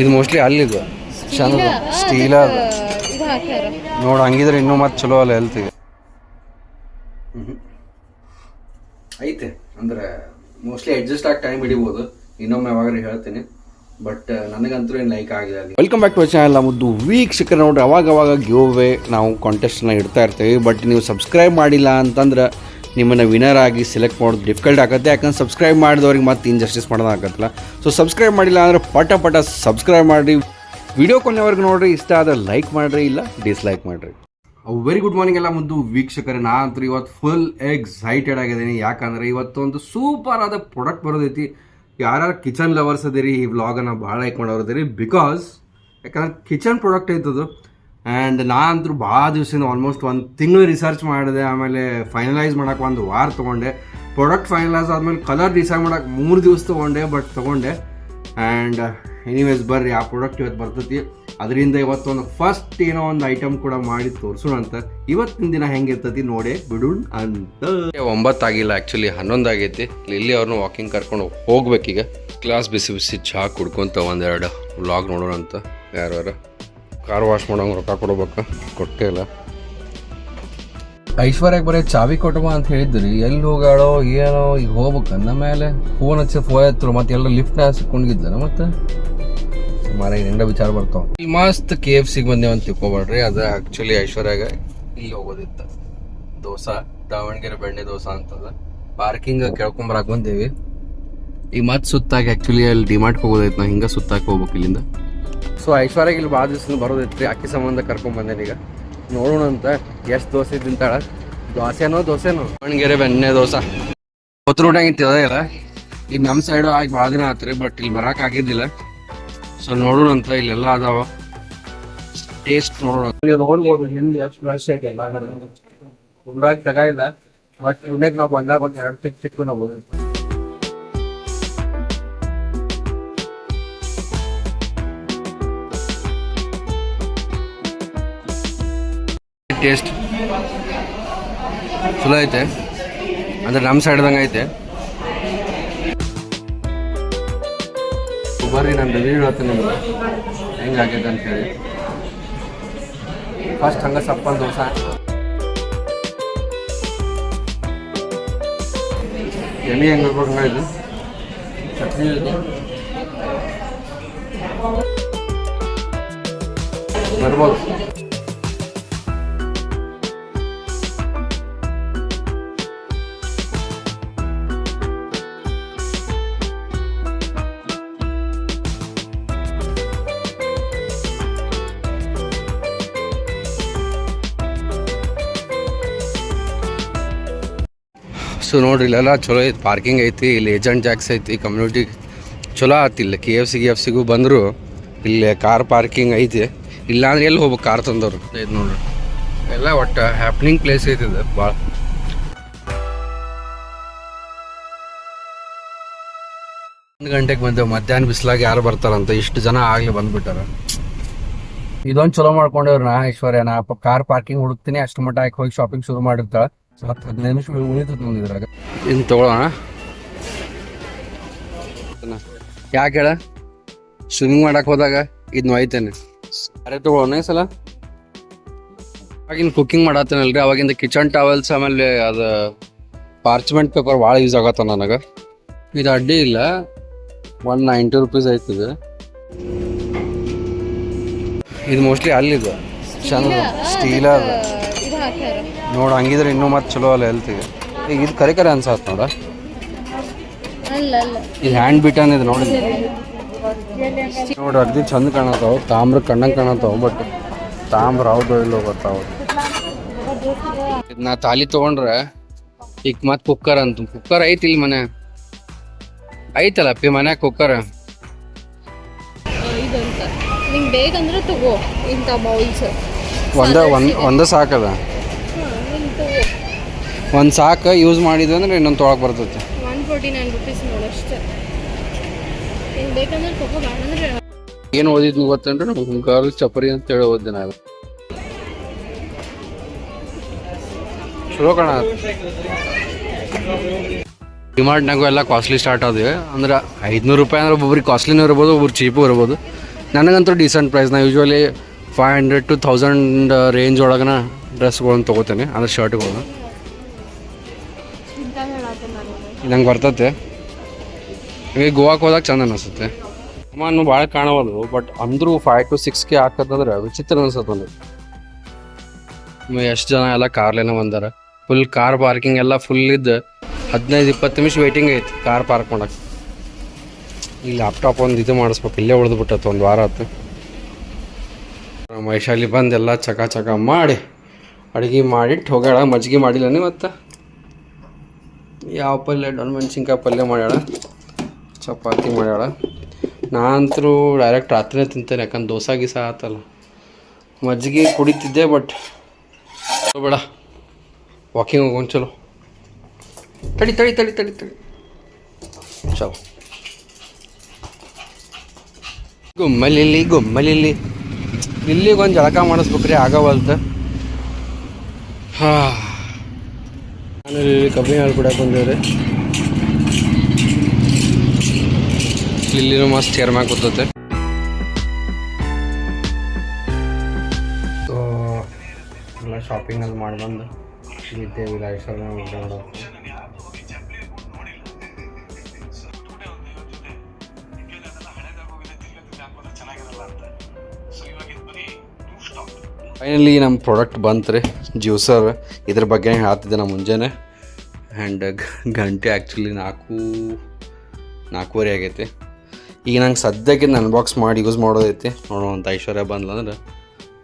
ಇದು ಮೋಸ್ಟ್ಲಿ ಅಲ್ಲಿದು. ಚಂದ ಸ್ಟೀಲ್. ನೋಡ ಇದು ಹಾಕ್ಯಾರ. ನೋಡು ಹಂಗಿದ್ರೆ ಇನ್ನೂ ಮತ್ತೆ ಚಲೋ ಅಲ್ಲ ಹೆಲ್ತಿಗೆ ಐತೆ ಅಂದ್ರೆ ಮೋಸ್ಟ್ಲಿ ಅಡ್ಜಸ್ಟ್ ಆಗಿ ಟೈಮ್ ಹಿಡಿಬೋದು. ಇನ್ನೊಮ್ಮೆ ಯಾವಾಗಾರ ಹೇಳ್ತೀನಿ. ಬಟ್ ನನಗಂತೂ ಏನು ಲೈಕ್ ಆಗಿದೆ ವೆಲ್ಕಮ್ ಬ್ಯಾಕ್ ಟು ಚಾನಲ್ ಮುದ್ದು ಸಿಕ್ಕರೆ ನೋಡ್ರಿ. ಅವಾಗ ಅವಾಗ ಗಿವ್ವೇ ನಾವು ಕಾಂಟೆಸ್ಟ್ನ ಇಡ್ತಾ ಇರ್ತೀವಿ. ಬಟ್ ನೀವು ಸಬ್ಸ್ಕ್ರೈಬ್ ಮಾಡಿಲ್ಲ ಅಂತಂದ್ರೆ ನಿಮ್ಮನ್ನು ವಿನರ್ ಆಗಿ ಸೆಲೆಕ್ಟ್ ಮಾಡೋದು ಡಿಫಿಕಲ್ಟ್ ಆಗುತ್ತೆ. ಯಾಕಂದ್ರೆ ಸಬ್ಸ್ಕ್ರೈಬ್ ಮಾಡಿದವ್ರಿಗೆ ಮತ್ತೆ ಇನ್ಜಸ್ಟಿಸ್ ಮಾಡೋದಾಗತ್ತಲ್ಲ ಸೊ ಸಬ್ಸ್ಕ್ರೈಬ್ ಮಾಡಿಲ್ಲ ಅಂದರೆ ಪಟ ಪಟ ಸಬ್ಸ್ಕ್ರೈಬ್ ಮಾಡಿ ವಿಡಿಯೋ ಕೊನೆವರೆಗೂ ನೋಡಿರಿ. ಇಷ್ಟ ಆದರೆ ಲೈಕ್ ಮಾಡಿರಿ, ಇಲ್ಲ ಡಿಸ್ಲೈಕ್ ಮಾಡಿರಿ. ವೆರಿ ಗುಡ್ ಮಾರ್ನಿಂಗ್ ಎಲ್ಲ ಮುದ್ದು ವೀಕ್ಷಕರೇ. ನಾ ಅಂತೂ ಇವತ್ತು ಫುಲ್ ಎಕ್ಸೈಟೆಡ್ ಆಗಿದ್ದೀನಿ. ಯಾಕಂದ್ರೆ ಇವತ್ತು ಒಂದು ಸೂಪರ್ ಆದ ಪ್ರಾಡಕ್ಟ್ ಬರೋದೈತಿ ಯಾರ್ಯಾರು ಕಿಚನ್ ಲವರ್ಸ್ ಅದಿರಿ, ಈ ವ್ಲಾಗನ್ನು ಭಾಳ ಲೈಕ್ ಮಾಡೋರದಿರಿ ಬಿಕಾಸ್ ಯಾಕಂದ್ರೆ ಕಿಚನ್ ಪ್ರಾಡಕ್ಟ್ ಐತದು ಆ್ಯಂಡ್ ನಾ ಅಂತೂ ಭಾಳ ದಿವಸದಿಂದ ಆಲ್ಮೋಸ್ಟ್ ಒಂದು ತಿಂಗಳು ರಿಸರ್ಚ್ ಮಾಡಿದೆ, ಆಮೇಲೆ ಫೈನಲೈಸ್ ಮಾಡೋಕೆ ಒಂದು ವಾರ ತೊಗೊಂಡೆ. ಪ್ರಾಡಕ್ಟ್ ಫೈನಲೈಸ್ ಆದಮೇಲೆ ಕಲರ್ ಡಿಸೈಡ್ ಮಾಡೋಕೆ ಮೂರು ದಿವಸ ತೊಗೊಂಡೆ ಬಟ್ ತೊಗೊಂಡೆ. ಆ್ಯಂಡ್ ಎನಿವೇಸ್ ಬರ್ರಿ, ಆ ಪ್ರಾಡಕ್ಟ್ ಇವತ್ತು ಬರ್ತೈತಿ. ಅದರಿಂದ ಇವತ್ತೊಂದು ಫಸ್ಟ್ ಏನೋ ಒಂದು ಐಟಮ್ ಕೂಡ ಮಾಡಿ ತೋರಿಸೋಣ ಅಂತ ಇವತ್ತಿನ ದಿನ ಹೆಂಗಿರ್ತೈತಿ ನೋಡಿ ಬಿಡೋಣ ಅಂತ. ಒಂಬತ್ತಾಗಿಲ್ಲ ಆ್ಯಕ್ಚುಲಿ ಹನ್ನೊಂದು ಆಗೈತಿ. ಇಲ್ಲಿ ಅವ್ರನ್ನ ವಾಕಿಂಗ್ ಕರ್ಕೊಂಡು ಹೋಗ್ಬೇಕೀಗ. ಕ್ಲಾಸ್ ಬಿಸಿ ಬಿಸಿ ಚಹಾ ಕುಡ್ಕೊಂತ ಒಂದೆರಡು ವ್ಲಾಗ್ ನೋಡೋಣ ಅಂತ ಯಾರು ಕಾರ್ ವಾಶ್ ಮಾಡೋಂಗೆ ರೊಕ್ಕ ಕೊಡ್ಬೇಕು? ಕೊಟ್ಟೇ ಇಲ್ಲ. ಐಶ್ವರ್ಯಾಗ ಬರೀ ಚಾವಿ ಕೊಟ್ಟವ ಅಂತ ಹೇಳಿದ್ರಿ. ಎಲ್ಲಿ ಹೋಗಾಳೋ, ಏನೋ, ಈಗ ಹೋಗ್ಬೇಕು. ಅಂದ ಮೇಲೆ ಫೋನ್ ಹಚ್ಚಿ ಫೋನ್ ಎತ್ತರು. ಮತ್ತೆ ಎಲ್ಲ ಲಿಫ್ಟ್ ಹಾಸಿಕೊಂಡಿದ್ಲ ಮತ್ತೆ? ಮಾರ ಹಿಂಗ ವಿಚಾರ ಬರ್ತಾವ. ಈ ಮಸ್ತ್ ಕೆ ಎಫ್ ಸಿಗೆ ಬಂದೇವ ಅಂತ ತಿಳ್ಕೊಬೇಡ್ರಿ. ಅದು ಆಕ್ಚುಲಿ ಐಶ್ವರ್ಯಾಗ ಇಲ್ಲಿ ಹೋಗೋದಿತ್ತ. ದೋಸಾ, ದಾವಣಗೆರೆ ಬೆಣ್ಣೆ ದೋಸಾ ಅಂತದ. ಪಾರ್ಕಿಂಗ್ ಕೇಳ್ಕೊಂಬರಾಕ್ ಬಂದೇವಿ. ಈ ಮತ್ತೆ ಸುತ್ತಾಗಿ ಆಕ್ಚುಲಿ ಅಲ್ಲಿ ಡಿಮಾರ್ಟ್ ಹೋಗೋದೈತೆ. ನಾ ಹಿಂಗ ಸುತ್ತಾಕ್ ಹೋಗ್ಬೇಕು ಇಲ್ಲಿಂದ. ಸೊ ಐಶ್ವರ್ಯಾಗ ಇಲ್ಲಿ ಭಾಳ ದಿವಸ ರೀ ಅಕ್ಕಿ ಸಂಬಂಧ ಕರ್ಕೊಂಡ್ ಬಂದೇನಿ ಈಗ? ನೋಡೋಣ ಅಂತ. ಎಷ್ಟು ದೋಸೆ ತಿಂತಾಳ ದೋಸೆನೋ ದೋಸೆನೋ? ದಾವಣಗೆರೆ ಬೆಣ್ಣೆ ದೋಸೆ. ಕೊತ್ತರೋಟಾಗಿ ತಿಳದಿಲ್ಲ ಈಗ ನಮ್ಮ ಸೈಡು ಆಗಿ ಭಾಳ ದಿನ ಆತ್ರಿ ಬಟ್ ಇಲ್ಲಿ ಬರಕ್ಕೆ ಆಗಿದ್ದಿಲ್ಲ. ಸೊ ನೋಡೋಣ ಅಂತ ಇಲ್ಲೆಲ್ಲ ಅದಾವ. ಟೇಸ್ಟ್ ನೋಡೋಣ. ನೋಡ್ಬೋದು, ಹಿಂದೆ ಎಷ್ಟು ರಶ್ ಐತೆ ಉಂಡಾಗಿ ತಗ ಇಲ್ಲ ಬಟ್ ಉಣ್ಣೆಗೆ ನಾವು ಬಂದಾಗ ಒಂದು ಎರಡು ಸಿಕ್ಕು ನಾವು ಟೇಸ್ಟ್ ಚಲೋ ಐತೆ ಅಂದ್ರೆ ನಮ್ಮ ಸೈಡ್ದಂಗೆ ಐತೆ ಬರ್ರಿ ನಾನು ರಿವ್ಯೂ ಹೇಳ್ತೀನಿ ನಿಮ್ಗೆ ಹೆಂಗೆ ಆಗೈತೆ ಅಂತ ಹೇಳಿ ಫಸ್ಟ್ ಹಂಗೆ ಸಪ್ಪನ್ ದೋಸೆ ಎಣ್ಣೆ ಹೆಂಗೆ ಇರ್ಬೇಕು ಹಂಗೆ ಇದು ಚಟ್ನಿ ಇದು ಬರ್ಬೋದು ಸೊ ನೋಡ್ರಿ, ಇಲ್ಲೆಲ್ಲ ಚಲೋ ಐತಿ ಪಾರ್ಕಿಂಗ್ ಐತಿ, ಇಲ್ಲಿ ಏಜೆಂಟ್ ಜಾಕ್ಸ್ ಐತಿ ಕಮ್ಯುನಿಟಿ ಚಲೋ ಆತಿಲ್ಲ ಕೆ ಎಫ್ ಸಿ ಗಿ ಎಫ್ ಸಿಗೂ ಬಂದರು, ಇಲ್ಲಿ ಕಾರ್ ಪಾರ್ಕಿಂಗ್ ಐತಿ, ಇಲ್ಲಾಂದ್ರೆ ಎಲ್ಲಿ ಹೋಗ್ಬೇಕು ಕಾರ್ ತಂದವರು? ಐತಿ ನೋಡ್ರಿ. ಎಲ್ಲ ಒಟ್ಟು ಹ್ಯಾಪ್ನಿಂಗ್ ಪ್ಲೇಸ್ ಐತಿ ಇದು ಭಾಳ ಒಂದು ಗಂಟೆಗೆ ಬಂದೇವು, ಮಧ್ಯಾಹ್ನ ಬಿಸಿಲಾಗ ಯಾರು ಬರ್ತಾರಂತ, ಇಷ್ಟು ಜನ ಆಗಲಿ ಬಂದ್ಬಿಟ್ಟಾರ. ಇದೊಂದು ಚಲೋ ಮಾಡ್ಕೊಂಡೇವ್ರ ನಾ ಐಶ್ವರ್ಯ ನಾ ಕಾರ್ ಪಾರ್ಕಿಂಗ್ ಹುಡುಕ್ತೀನಿ ಅಷ್ಟು ಮಟ್ಟ ಹಾಕಿ ಹೋಗಿ ಶಾಪಿಂಗ್ ಶುರು ಮಾಡಿರ್ತಾಳ. ಹತ್ತು ಹದಿನೈದು ನಿಮಿಷ ಉಳಿತದ ಒಂದು ಇದ್ರಾಗ. ಇನ್ನು ತಗೊಳ್ಳೋಣ ಯಾಕೆ ಹೇಳ? ಸ್ವಿಮ್ಮಿಂಗ್ ಮಾಡಕ್ ಹೋದಾಗ ಇದ್ನ ಒಯ್ತೇನೆ ಅರೆ ತಗೊಳ್ಳೋಣ ಸಲ. ಆಗಿನ ಕುಕ್ಕಿಂಗ್ ಮಾಡತ್ತೇನಲ್ರಿ? ಅವಾಗಿಂದ ಕಿಚನ್ ಟವಲ್ಸ್ ಆಮೇಲೆ ಅದು ಪಾರ್ಚ್ಮೆಂಟ್ ಪೇಪರ್ ಭಾಳ ಯೂಸ್ ಆಗತ್ತ ನನಗೆ. ಇದು ಅಡ್ಡಿ ಇಲ್ಲ. ಒನ್ ನೈಂಟಿ ರುಪೀಸ್ ಆಯ್ತದೆ. ಇದು ಮೋಸ್ಟ್ಲಿ ಅಲ್ಲಿದೆ. ಚಂದ ಸ್ಟೀಲ್ ನೋಡು ಹಂಗಿದ್ರೆ ಇನ್ನೂ ಮತ್ತೆ ಚಲೋ ಅಲ್ಲ ಹೆಲ್ತಿಗೆ ಈಗ ಇದು ಕರೆ ಕರೆ ಅನ್ಸತ್ ನೋಡ. ಇದು ಹ್ಯಾಂಡ್ ಬಿಟನ್ ಇದು ನೋಡಿ. ನೋಡಿ ಅಗ್ದಿ ಚಂದ ಕಾಣತಾವ ತಾಮ್ರ ಕಣ್ಣಂಗೆ ಕಾಣತಾವ ಬಟ್ ತಾಮ್ರ ಹೌದು ಇಲ್ಲೋ ಬರ್ತಾವ ನಾ ತಾಲಿ ತಗೊಂಡ್ರೆ ಈಗ ಮತ್ತೆ ಕುಕ್ಕರ್ ಅಂತ. ಕುಕ್ಕರ್ ಐತಿ ಇಲ್ಲಿ ಮನೆ. ಐತಲ್ಲ ಪಿ ಮನೆ ಕುಕ್ಕರ್? ಒಂದ ಒಂದ ಸಾಕದ? ಒಂದು ಸಾಕು ಯೂಸ್ ಮಾಡಿದ್ವಿ ಅಂದ್ರೆ ಇನ್ನೊಂದು ತೊಳಕ್ ಬರ್ತೈತಿ. ಒನ್ ಫೋರ್ಟಿ ನೈನ್ ರುಪೀಸ್ ನೋಡಷ್ಟೇ ನಿಂಗೆ ಬೇಕಂದ್ರೆ ತಗೋ ಬೇಡಂದ್ರೆ ಏನು ಓದಿದ್ನು ಗೊತ್ತಂದ್ರೆ ನಮ್ಗೆ ಗರ್ಲ್ ಚಪರಿ ಅಂತ ಹೇಳಿ ಓದಿದೆ ನಾನು ಚಲೋ ಕಾಣ. ಡಿಮಾರ್ಟ್ನಾಗೂ ಎಲ್ಲ ಕಾಸ್ಟ್ಲಿ ಸ್ಟಾರ್ಟ್ ಆದ್ವಿ. ಅಂದ್ರೆ ಐದುನೂರು ರೂಪಾಯಿ ಅಂದ್ರೆ ಒಬ್ಬೊಬ್ರಿಗೆ ಕಾಸ್ಟ್ಲಿನೂ ಇರ್ಬೋದು ಒಬ್ಬರು ಚೀಪು ಇರ್ಬೋದು. ನನಗಂತೂ ಡೀಸೆಂಟ್ ಪ್ರೈಸ್ ನಾ usually five hundred to thousand range ಒಳಗನ ಡ್ರೆಸ್ಗಳನ್ನ ತೊಗೋತೇನೆ ಅಂದರೆ ಶರ್ಟ್ಗಳನ್ನ ನಂಗೆ ಬರ್ತತೆ. ಈಗ ಗೋವಾಕ್ಕೆ ಹೋದಾಗ ಚಂದ ಅನಿಸುತ್ತೆ. ಅಮ್ಮನು ಭಾಳ ಕಾಣವಲ್ರು ಬಟ್ ಅಂದರೂ ಫೈವ್ ಟು ಸಿಕ್ಸ್ಗೆ ಹಾಕತ್ತಂದ್ರೆ ವಿಚಿತ್ರ ಅನಿಸುತ್ತೆ ಎಷ್ಟು ಜನ ಎಲ್ಲ ಕಾರ್ಲೇನ ಬಂದಾರ. ಫುಲ್ ಕಾರ್ ಪಾರ್ಕಿಂಗ್ ಎಲ್ಲ ಫುಲ್ ಇದ್ದು ಹದಿನೈದು, ಇಪ್ಪತ್ತು ನಿಮಿಷ ವೇಟಿಂಗ್ ಐತಿ ಕಾರ್ ಪಾರ್ಕ್ ಮಾಡಕ್ಕೆ ಈ ಲ್ಯಾಪ್ಟಾಪ್ ಒಂದು ಇದು ಮಾಡಿಸ್ಬೇಕು, ಇಲ್ಲೇ ಉಳಿದು ಬಿಟ್ಟತ್ತು ಒಂದು ವಾರ ಆತು. ವೈಶಾಲಿ ಬಂದು ಎಲ್ಲ ಚಕ ಚಕ ಮಾಡಿ, ಅಡುಗೆ ಮಾಡಿಟ್ಟು ಹೋಗ್ಯಾಳ ಮಜ್ಜಿಗೆ ಮಾಡಿಲ್ಲ ಇವತ್ತು? ಯಾವ ಪಲ್ಯ ಡೊಣ್ ಮೆಣಸಿನ್ಕಾಯಿ ಪಲ್ಯ ಮಾಡ್ಯಾಳ? ಚಪಾತಿ ಮಾಡ್ಯಾಳ. ನಾನಂತರೂ ಡೈರೆಕ್ಟ್ ರಾತ್ರಿನೇ ತಿಂತೇನೆ, ಯಾಕಂದ್ರೆ ದೋಸೆ, ಗೀಸ ಆತಲ್ಲ. ಮಜ್ಜಿಗೆ ಕುಡಿತಿದ್ದೆ ಬಟ್ ಬೇಡ. ವಾಕಿಂಗ್ ಹೋಗೋಣ ಚಲೋ. ತಡಿ ತಡಿ ತಡಿ ತಡಿ ತಡಿ. ಚಲೋ. ಗುಮ್ಮಲಿಲಿ ಇಲ್ಲಿ ಒಂದು ಜಳಕ ಮಾಡಿಸ್ಬೇಕ್ರಿ ಆಗವಲ್ತ ಹಾ. ನಾನು ಇಲ್ಲಿ ಕಬ್ಬಿನ ಹಾಲು ಕುಡಿಯಕ್ಕೆ ಬಂದೇವ್ರಿ. ಇಲ್ಲಿನೂ ಮಸ್ತ್ ಚೇರ್ ಮ್ಯಾಗ ಕೂತತೆ. ಸೊ ಎಲ್ಲ ಶಾಪಿಂಗ್ ಅಲ್ಲಿ ಮಾಡಿ ಬಂದು ಇಲ್ಲಿದ್ದೆ ವಿಲಾಸನ ಊಟ ಮಾಡೋದು ಫೈನಲಿ ನಮ್ಮ ಪ್ರಾಡಕ್ಟ್ ಬಂತು ರೀ ಜ್ಯೂಸರ್. ಇದ್ರ ಬಗ್ಗೆ ಹೇಳ್ತಿದ್ದೆ ನಾ ಮುಂಜಾನೆ? ಆ್ಯಂಡ್ ಗಂಟೆ ಆ್ಯಕ್ಚುಲಿ ನಾಲ್ಕು, ನಾಲ್ಕೂವರೆ ಆಗೈತಿ. ಈಗ ನಂಗೆ ಸದ್ಯಕ್ಕೆ ಅನ್ಬಾಕ್ಸ್ ಮಾಡಿ ಯೂಸ್ ಮಾಡೋದೈತಿ. ನೋಡೋ ಅಂತ ಐಶ್ವರ್ಯ ಬಂದ್ಲಂದ್ರೆ,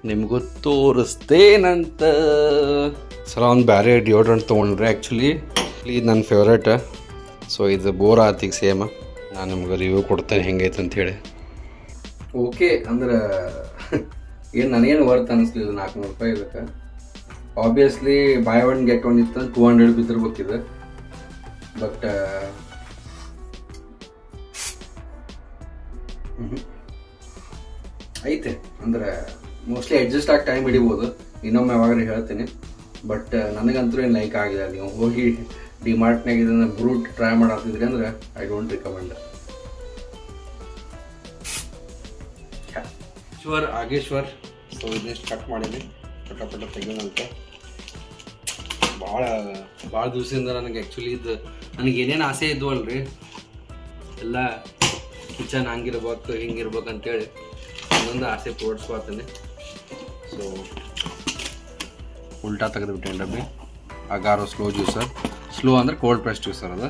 ನಿಮಗೂ ತೋರಿಸ್ತೇನಂತ. ಸಲ ಒಂದು ಬೇರೆ ಡಿಯೋಡ್ರೆಂಟ್ ತೊಗೊಂಡ್ರೆ ಆ್ಯಕ್ಚುಲಿ ಇದು ನನ್ನ ಫೇವ್ರೇಟ್ ಸೊ ಇದು ಬೋರ್ ಆತಿಗೆ ಸೇಮ್ ನಾನು ನಿಮ್ಗೆ ರಿವ್ಯೂ ಕೊಡ್ತೇನೆ, ಹೆಂಗೈತೆ ಅಂಥೇಳಿ ಓಕೆ ಅಂದ್ರೆ, ಏನು ನನಗೇನು ವರ್ತ್ ಅನಿಸ್ಲಿಲ್ಲ, ನಾಲ್ಕುನೂರು ರೂಪಾಯಿ ಇದಕ್ಕೆ obviously buy one get one ಇತ್ತು ಟೂ ಹಂಡ್ರೆಡ್ ಬಿದ್ದಿರ್ಬೇಕಿದೆ. ಬಟ್ ಐತೆ. ಅಂದ್ರೆ ಮೋಸ್ಟ್ಲಿ ಅಡ್ಜಸ್ಟ್ ಆಗಿ ಟೈಮ್ ಹಿಡಿಬೋದು. ಇನ್ನೊಮ್ಮೆ ಯಾವಾಗಲೂ ಹೇಳ್ತೀನಿ. ಬಟ್ ನನಗಂತೂ ಏನು ಲೈಕ್ ಆಗಿಲ್ಲ. ನೀವು ಹೋಗಿ ಡಿಮಾರ್ಟ್ನಾಗ ಇದನ್ನು ಬ್ರೂಟ್ ಟ್ರೈ ಮಾಡತ್ತಿದ್ರಿ ಅಂದ್ರೆ ಐ ಡೋಂಟ್ ರಿಕಮೆಂಡ್ ಶುವರ್ ಆಗೇಶ್ವರ್ ಸೊ ಇದನ್ನೆಷ್ಟು ಕಟ್ ಮಾಡೀನಿ. ಪಟ ಪಟ ತೆಗೆದಂತೆ ಭಾಳ ಭಾಳ ದಿವಸದಿಂದ ನನಗೆ ಆ್ಯಕ್ಚುಲಿ ಇದು ನನಗೆ ಏನೇನು ಆಸೆ ಇದ್ವು ಅಲ್ರಿ ಎಲ್ಲ ಕಿಚನ್ ಹಂಗಿರ್ಬೇಕು, ಹಿಂಗಿರ್ಬೇಕು ಅಂತೇಳಿ ಒಂದೊಂದು ಆಸೆ ಪೂರೈಸ್ಕೊತೀನಿ ಸೊ ಉಲ್ಟಾ ತೆಗೆದುಬಿಟ್ಟೆ ಡಬ್ಬಿ? ಅಗಾರೋ ಸ್ಲೋ ಜ್ಯೂಸರ್ ಸ್ಲೋ ಅಂದರೆ ಕೋಲ್ಡ್ ಪ್ರೆಸ್ ಜ್ಯೂಸರ್ ಅದು.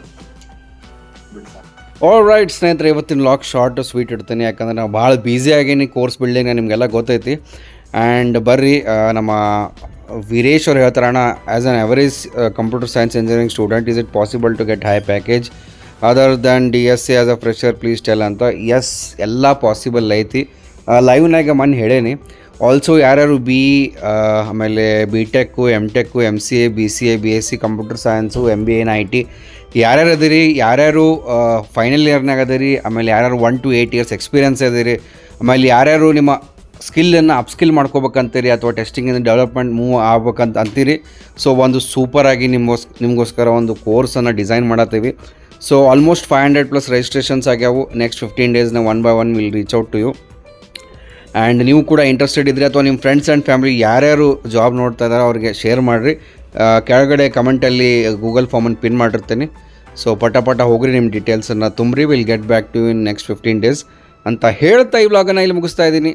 ಆಲ್ ರೈಟ್ ಸ್ನೇಹಿತರೆ, ಇವತ್ತಿನ ಲಾಕ್ ಶಾರ್ಟ್ ಸ್ವೀಟ್ ಇಡ್ತೀನಿ. ಯಾಕಂದ್ರೆ ನಾವು ಭಾಳ ಬ್ಯುಸಿಯಾಗಿ ಆಗೀನಿ ಕೋರ್ಸ್ ಬಿಲ್ಡಿಂಗ್ ನಿಮಗೆಲ್ಲ ಗೊತ್ತೈತಿ. ಆ್ಯಂಡ್ ಬರ್ರಿ ನಮ್ಮ ವೀರೇಶ್ ಅವ್ರು ಹೇಳ್ತಾರೆ ಅಣ್ಣ as an average computer science engineering student is it possible to get high package other than D S C as a fresher please tell ಅಂತ. ಎಸ್ ಎಲ್ಲ ಪಾಸಿಬಲ್ ಐತಿ. ಲೈವ್ನಾಗ ಮನ್ ಹೇಳೇನಿ. ಆಲ್ಸೋ ಯಾರ್ಯಾರು ಬಿ ಆಮೇಲೆ B tech M tech M C A B C A B S C computer science M B N I T ಯಾರ್ಯಾರು ಅದೀರಿ? ಯಾರ್ಯಾರು ಫೈನಲ್ ಇಯರ್ನಾಗ ಅದಿರಿ? ಆಮೇಲೆ ಯಾರ್ಯಾರು one two eight years experience ಅದೀರಿ? ಆಮೇಲೆ ಯಾರ್ಯಾರು ನಿಮ್ಮ ಸ್ಕಿಲ್ಲನ್ನು ಅಪ್ಸ್ಕಿಲ್ ಮಾಡ್ಕೋಬೇಕಂತೀರಿ ಅಥವಾ ಟೆಸ್ಟಿಂಗಿಂದ ಡೆವಲಪ್ಮೆಂಟ್ ಮೂವ್ ಆಗ್ಬೇಕಂತ ಅಂತೀರಿ. ಸೊ ಒಂದು ಸೂಪರಾಗಿ ನಿಮ್ಮ ನಿಮಗೋಸ್ಕರ ಒಂದು ಕೋರ್ಸನ್ನು design ಮಾಡತ್ತೀವಿ. So almost five hundred plus registrations ಆಗ್ಯಾವು. Next fifteen ಡೇಸ್ನ one by one will reach out to you and ನೀವು ಕೂಡ ಇಂಟ್ರೆಸ್ಟೆಡ್ ಇದ್ದರೆ ಅಥವಾ ನಿಮ್ಮ ಫ್ರೆಂಡ್ಸ್ ಆ್ಯಂಡ್ ಫ್ಯಾಮಿಲಿ ಯಾರ್ಯಾರು ಜಾಬ್ ನೋಡ್ತಾ ಇದ್ದಾರೆ ಅವ್ರಿಗೆ ಶೇರ್ ಮಾಡಿರಿ. ಕೆಳಗಡೆ ಕಮೆಂಟಲ್ಲಿ ಗೂಗಲ್ ಫಾರ್ಮನ್ನು ಪಿನ್ ಮಾಡಿರ್ತೀನಿ. ಸೊ ಪಟ ಪಟ ಹೋಗ್ರಿ ನಿಮ್ಮ ಡೀಟೇಲ್ಸನ್ನು ತುಂಬ್ರಿ. Will get back to in next fifteen days ಅಂತ ಹೇಳ್ತಾ ಈ ವ್ಲಾಗನ್ನು ಇಲ್ಲಿ ಮುಗಿಸ್ತಾ ಇದ್ದೀನಿ.